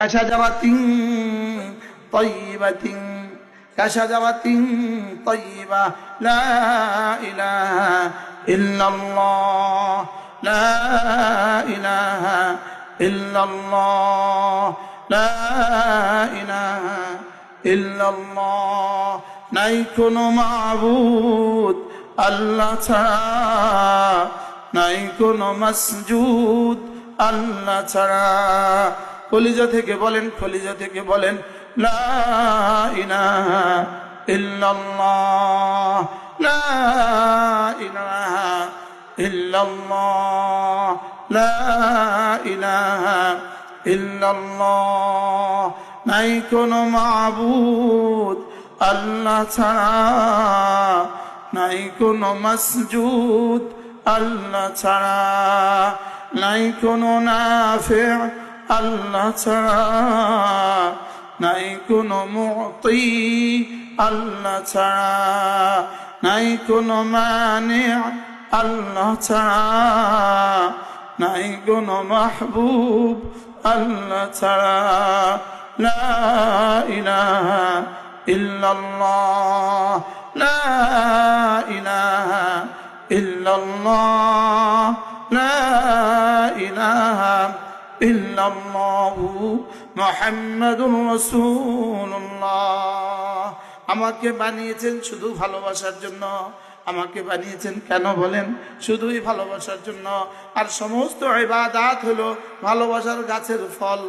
كشجرة طيبة كشجرة طيبة لا إله إلا الله لا إله إلا الله لا إله إلا الله نيكن معبود الله تعالى نيكن مسجود الله تعالى কলিজা থেকে বলেন কলিজা থেকে বলেন, লা লা লা নাই কোনো মাবুদ আল্লাহ ছাড়া, নাই কোনো মসজুদ আল্লাহ ছাড়া, নাই কোনো নাফে আল্লাহ ছাড়া নাই কোনো মুক্তি আল্লাহ ছাড়া নাই কোনো মানে আল্লাহ ছাড়া নাই কোনো মাহবুব আল্লাহ ছাড়া লা ইলাহা ইল্লাল্লাহ, লা ইলাহা ইল্লাল্লাহ, লা ইলাহা ইল্লাল্লাহু মুহাম্মাদুর আমাকে বানিয়েছেন শুধু ভালোবাসার জন্য। আমাকে বানিয়েছেন কেন বলেন? শুধুই ভালোবাসার জন্য। আর সমস্ত ইবাদাত হলো ভালোবাসার গাছের ফল।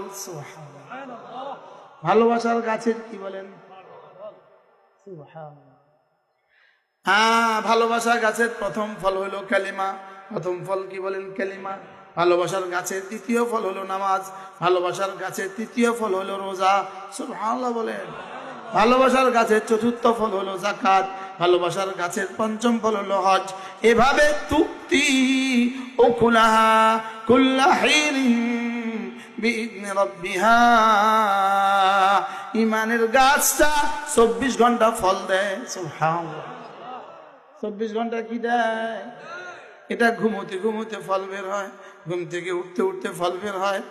ভালোবাসার গাছের কি বলেন? হ্যাঁ ভালোবাসা গাছের প্রথম ফল হলো কালিমা প্রথম ফল কি বলেন? কালিমা ভালোবাসার গাছের তৃতীয় ফল হলো নামাজ, ভালোবাসার গাছের তৃতীয় ফল হলো রোজা। সুবহানাল্লাহ বলেন। ভালোবাসার গাছের চতুর্থ ফল হলো জাকাত ভালোবাসার গাছের পঞ্চম ফল হলো হজ। এভাবে তুক্তি ও কুলাহা রব্বিহা। ইমানের গাছটা চব্বিশ ঘণ্টা ফল দেয়। চব্বিশ ঘণ্টা কি দেয়? এটা ঘুমোতে ঘুমোতে ফল বের হয়। ঘুম থেকে উঠতে উঠতে ফল বের হয়।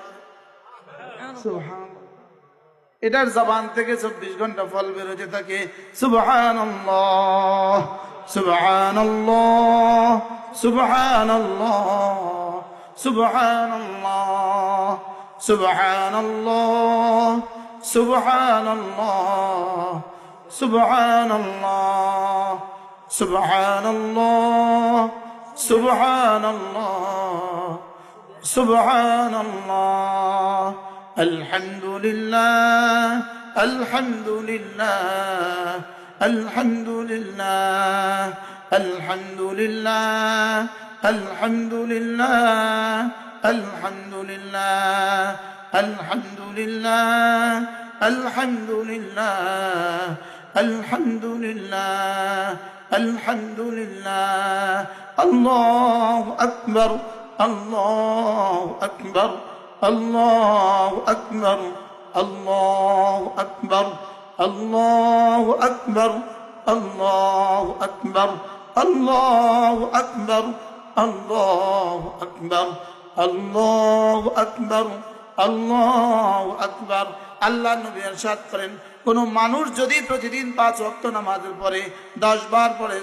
এটার জবান থেকে চব্বিশ ঘণ্টা ফল বেরোতে থাকে। সুবহান সুবহান সুবহান سبحان الله الحمد لله الحمد لله الحمد لله الحمد لله الحمد لله الحمد لله الحمد لله الحمد لله الحمد لله الحمد لله الله أكبر الله أكبر الله أكبر الله أكبر الله أكبر الله أكبر الله أكبر الله أكبر الله أكبر আল্লাহ আকবার আল্লাহ নবী ارشاد করেন কোন মানুষ যদি প্রতিদিন পাঁচ ওয়াক্ত নামাজের পরে দশ বার পরে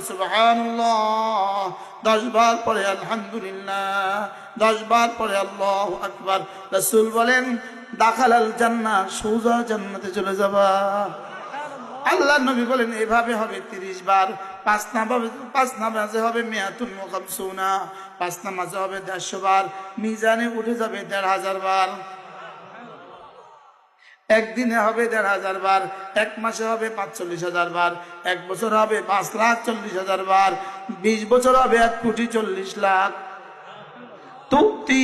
দশ বার পরে আলহামদুলিল্লাহ, দশ বার পরে আল্লাহ আকবার, রাসূল বলেন দাখাল আল জান্নাহ, সোজা জান্নাতে চলে যাবা। আল্লাহ নবী বলেন, এভাবে হবে তিরিশ বার, পাঁচ নামাজে পাঁচ নামাজে হবে মেয়াতুন মোকাম সোনা পাঁচ নামাজে হবে দেড়শো বার, মিজানে উঠে যাবে দেড় হাজার বার। একদিনে হবে দেড় হাজার বার, এক মাসে হবে পাঁচচল্লিশ হাজার বার, এক বছর হবে পাঁচ লাখ চল্লিশ হাজার বার, বিশ বছর হবে এক কোটি চল্লিশ লাখ। তুক্তি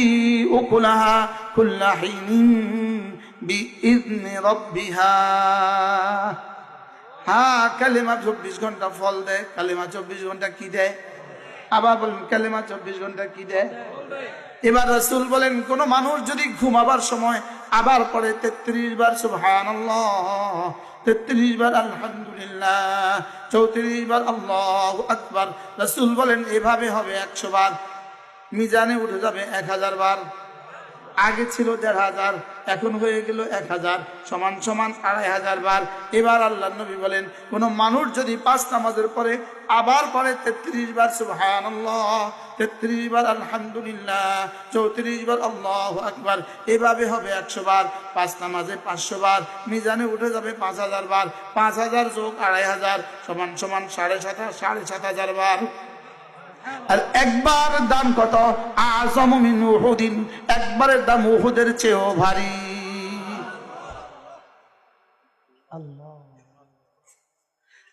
উকুলাহা কুল্লাহিন কালেমা চব্বিশ ঘণ্টা ফল দেয় চব্বিশ ঘণ্টা কি দেয় আবার চব্বিশ ঘণ্টা কি দেয় এবার রাসূল বলেন, কোন মানুষ যদি ঘুমাবার সময় আবার পরে তেত্রিশ বার সুবহান তেত্রিশ বার আলহামদুলিল্লাহ, চৌত্রিশ বার আল্লাহ আকবার। রাসূল বলেন, এভাবে হবে একশো বার। মিজানে উঠে যাবে এক হাজার বার। আগে ছিল দেড় হাজার, এখন হয়ে গেল এক হাজার, সমান সমান আড়াই হাজার বার। এবার আল্লাহ নবী বলেন, কোনো মানুষ যদি পাঁচ নামাজের পরে আবার পরে তেত্রিশ বার সুবহান তেত্রিশ বার আলহামদুলিল্লাহ, চৌত্রিশ বার আল্লাহ আকবার, এভাবে হবে একশো বার, পাঁচ নামাজে পাঁচশো বার, মিজানে উঠে যাবে পাঁচ হাজার বার, পাঁচ হাজার যোগ আড়াই হাজার, সমান সমান সাড়ে সাত সাড়ে সাত হাজার বার। আর একবার দাম কত? আজম মিন উহুদিন, একবারের দাম উহুদের চেয়েও ভারী।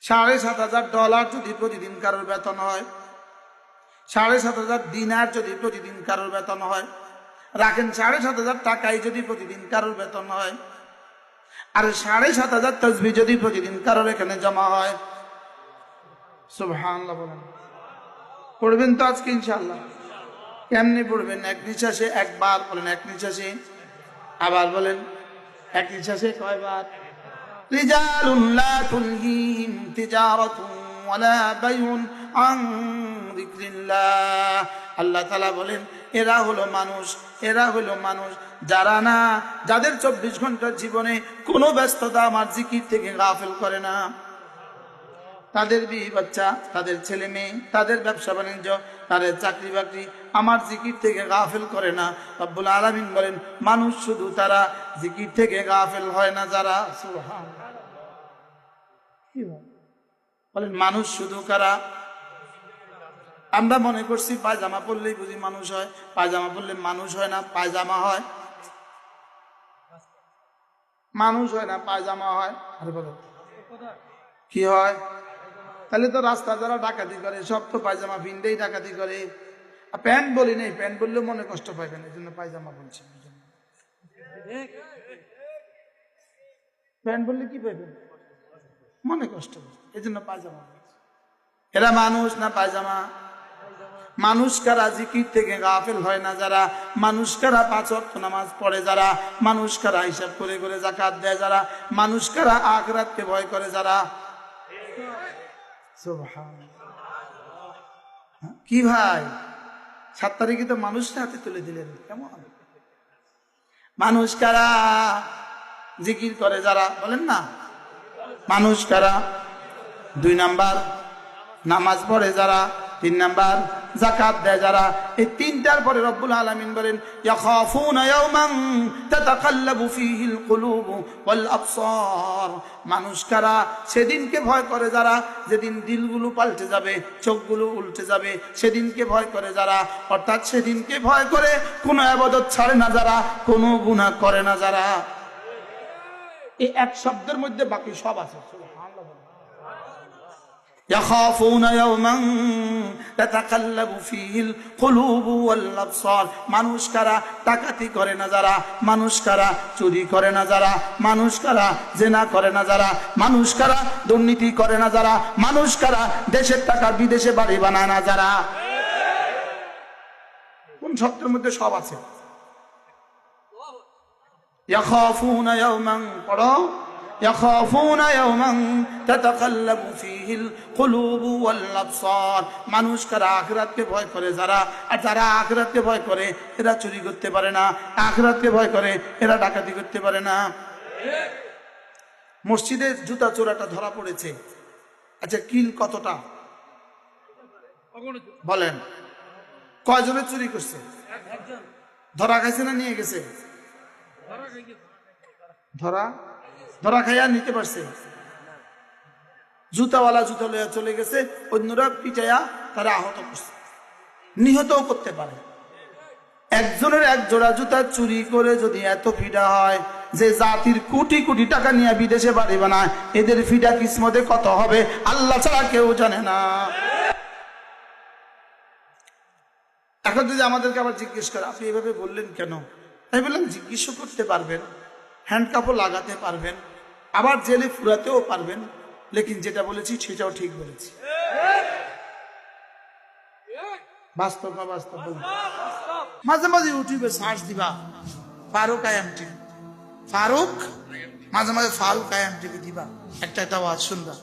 সাড়ে সাত হাজার ডলার যদি প্রতিদিন কারোর বেতন হয় সাড়ে সাত হাজার দিনার যদি প্রতিদিন কারোর বেতন হয়। রাখেন সাড়ে সাত হাজার টাকাই যদি প্রতিদিন কারোর বেতন হয়। আর সাড়ে সাত হাজার তসবি যদি প্রতিদিন কারোর এখানে জমা হয়। পড়বেন তো আজকে ইনশাল্লাহ কেমনি পড়বেন? এক নিঃশ্বাসে একবার বলেন, এক নিঃশ্বাসে আবার বলেন, এক নিঃশ্বাসে কয়বার? রিজালুল্লাহ তুলহিম তিজারাতুন আল্লাহ তাআলা বলেন, এরা হলো মানুষ, এরা হলো মানুষ যারা না, যাদের চব্বিশ ঘণ্টার জীবনে কোনো ব্যস্ততা আমার জিকির থেকে গাফেল করে না। তাদের বিয়ে বাচ্চা, তাদের ছেলে মেয়ে, তাদের ব্যবসা বাণিজ্য, তাদের চাকরি বাকরি আমার জিকির থেকে গাফেল করে না। আব্বুল আলমিন বলেন, মানুষ শুধু তারা জিকির থেকে গাফেল হয় না যারা সুহান কি বলেন, মানুষ শুধু কারা? আমরা মনে করছি পায়জামা পরলেই বুঝি মানুষ হয়, পায়জামা পরলে মানুষ হয় না, পায়জামা হয়। মানুষ হয় না, পায়জামা হয়। বলো কি হয়? তাহলে তো রাস্তা যারা ডাকাতি করে, সব তো পায়জামা ভিন্দেই ডাকাতি করে। আর প্যান্ট বলি নেই, প্যান্ট বললেও মনে কষ্ট পাইবেন এই জন্য পায়জামা বলছি। প্যান্ট বললে কি পাইবেন? মনে কষ্ট এই জন্য পায়জামা এরা মানুষ না পায়জামা? মানুষ কারা জিকির থেকে গাফেল হয় না যারা? মানুষ কারা পাঁচ অক্ট নামাজ পড়ে যারা? মানুষ কারা হিসাব করে করে জাকাত দেয় যারা? মানুষ কারা আখরাতকে ভয় করে যারা? কি ভাই? সাত তারিখে তো মানুষটা হাতে তুলে দিলেন, কেমন? মানুষ কারা জিকির করে যারা? বলেন না। মানুষ কারা দুই নাম্বার, নামাজ পড়ে যারা, তিন নাম্বার জাকাত দেয় যারা। এই তিনটার পরে রব্বুল আলামিন বলেন মানুষ কারা সেদিনকে ভয় করে যারা, যেদিন দিলগুলো পাল্টে যাবে, চোখগুলো উল্টে যাবে, সেদিনকে ভয় করে যারা। অর্থাৎ সেদিনকে ভয় করে কোনো আবাদত ছাড়ে না যারা, কোনো গুনাহ করে না যারা। এই এক শব্দের মধ্যে বাকি সব আছে মানুষ কারা টাকাতি করে না যারা? মানুষ কারা চুরি করে না যারা? মানুষ কারা জেনা করে না যারা? মানুষ কারা দুর্নীতি করে না যারা? মানুষ কারা দেশের টাকা বিদেশে বাড়ি বানায় না যারা? কোন শব্দের মধ্যে সব আছে? পড়ো। يخافون يوما تتقلب فيه القلوب والابصار মানুষ কারা আখিরাতকে ভয় করে যারা আর যারা আখিরাতকে ভয় করে এরা চুরি করতে পারে না আখিরাতকে ভয় করে এরা ডাকাতি করতে পারে না মসজিদের জুতা চোরাটা ধরা পড়েছে আচ্ছা কিল কতটা বলেন কয়জনে চুরি করছে ধরা খাইছে না নিয়ে গেছে ধরা ধরা খাইয়া নিতে পারছে। জুতাওয়ালা জুতা লইয়া চলে গেছে, অন্যরা পিটাইয়া তারা আহত করছে। নিহতও করতে পারে। একজনের এক জোড়া জুতা চুরি করে যদি এত ফিডা হয়, যে জাতির কোটি কোটি টাকা নিয়ে বিদেশে বাড়ি বানায়, এদের ফিডা কিসমতে কত হবে, আল্লাহ ছাড়া কেউ জানে না। এখন যদি আমাদেরকে আবার জিজ্ঞেস করে, আপনি এভাবে বললেন কেন? আমি বললাম জিজ্ঞেস করতে পারবেন। হ্যান্ডকাপও লাগাতে পারবেন, আবার জেলে ফুরাতেও পারবেন, লেকিন যেটা বলেছি সেটাও ঠিক বলেছি। বাস্তব না বাস্তব মাঝে মাঝে ইউটিউবে সার্চ দিবা, ফারুক আয়াম টিভি ফারুক, মাঝে মাঝে ফারুক আয়াম টিভি দিবা। একটা একটা আওয়াজ শুনবা।